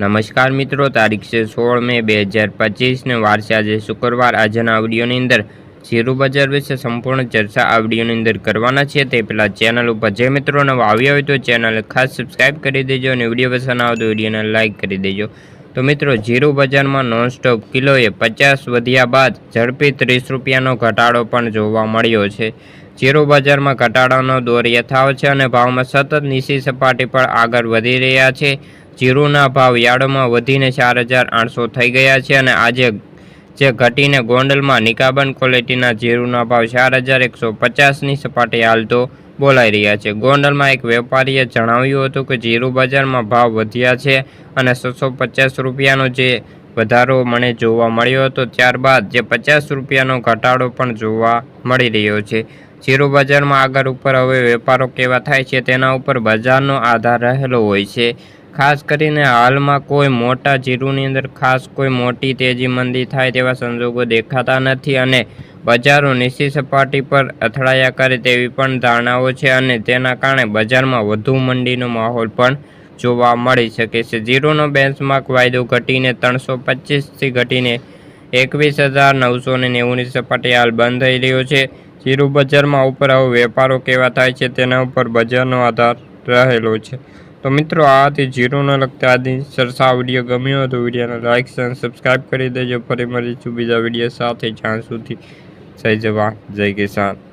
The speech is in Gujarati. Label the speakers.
Speaker 1: નમસ્કાર મિત્રો, તારીખ છે સોળ મે બે હજાર પચીસને વાર છે આજે શુક્રવાર. આજના આવડીઓની અંદર શેરુ બજાર વિશે સંપૂર્ણ ચર્ચા આ વિડીયોની અંદર કરવાના છે. તે પહેલાં ચેનલ ઉપર જે મિત્રો નવા આવ્યા હોય તો ચેનલ ખાસ સબસ્ક્રાઈબ કરી દેજો અને વીડિયો પસંદ આવે વિડીયોને લાઇક કરી દેજો. તો મિત્રો, જીરુ બજારમાં નોનસ્ટોપ કિલોએ પચાસ વધ્યા બાદ ઝડપી ત્રીસ રૂપિયાનો ઘટાડો પણ જોવા મળ્યો છે. જીરુ બજારમાં ઘટાડાનો દોર યથાવત છે અને ભાવમાં સતત નીચી સપાટી પર આગળ વધી રહ્યા છે. જીરુના ભાવ યાર્ડમાં વધીને ચાર હજાર આઠસો થઈ ગયા છે અને આજે જે ઘટીને ગોંડલમાં નિકાબન ક્વોલિટીના જીરુના ભાવ ચાર હજાર એકસો પચાસની સપાટી હાલતો બોલાઈ રહ્યા છે. ગોંડલમાં એક વેપારીએ જણાવ્યું હતું કે જીરુ બજારમાં ભાવ વધ્યા છે અને છસો પચાસ રૂપિયાનો જે વધારો મને જોવા મળ્યો હતો, ત્યારબાદ જે પચાસ રૂપિયાનો ઘટાડો પણ જોવા મળી રહ્યો છે. જીરુ બજારમાં આગળ ઉપર હવે વેપારો કેવા થાય છે તેના ઉપર બજારનો આધાર રહેલો હોય છે. ખાસ કરીને હાલમાં કોઈ મોટા જીરુની અંદર ખાસ કોઈ મોટી તેજી મંદી થાય તેવા સંજોગો દેખાતા નથી અને બજારો નીચી સપાટી પર અથડાયા કરે તેવી પણ ધારણાઓ છે અને તેના કારણે બજારમાં વધુ મંડીનો માહોલ પણ જોવા મળી શકે છે. જીરુનો બેન્ચમાર્ક વાયદો ઘટીને ત્રણસો પચીસથી ઘટીને એકવીસ હજાર નવસો ને નેવુંની સપાટી હાલ બંધ થઈ રહ્યો છે. જીરુ બજારમાં ઉપર આવો વેપારો કેવા થાય છે તેના ઉપર બજારનો આધાર રહેલો છે. તો મિત્રો આ હતી જીરોને લગતા આજની સરસા વીડિયો ગમ્યો હતો વિડીયોને લાઇક અને સબસ્ક્રાઈબ કરી દેજો. ફરી મળીશું બીજા વીડિયો સાથે. જ્યાં સુધી જય જવાન, જય કિસાન.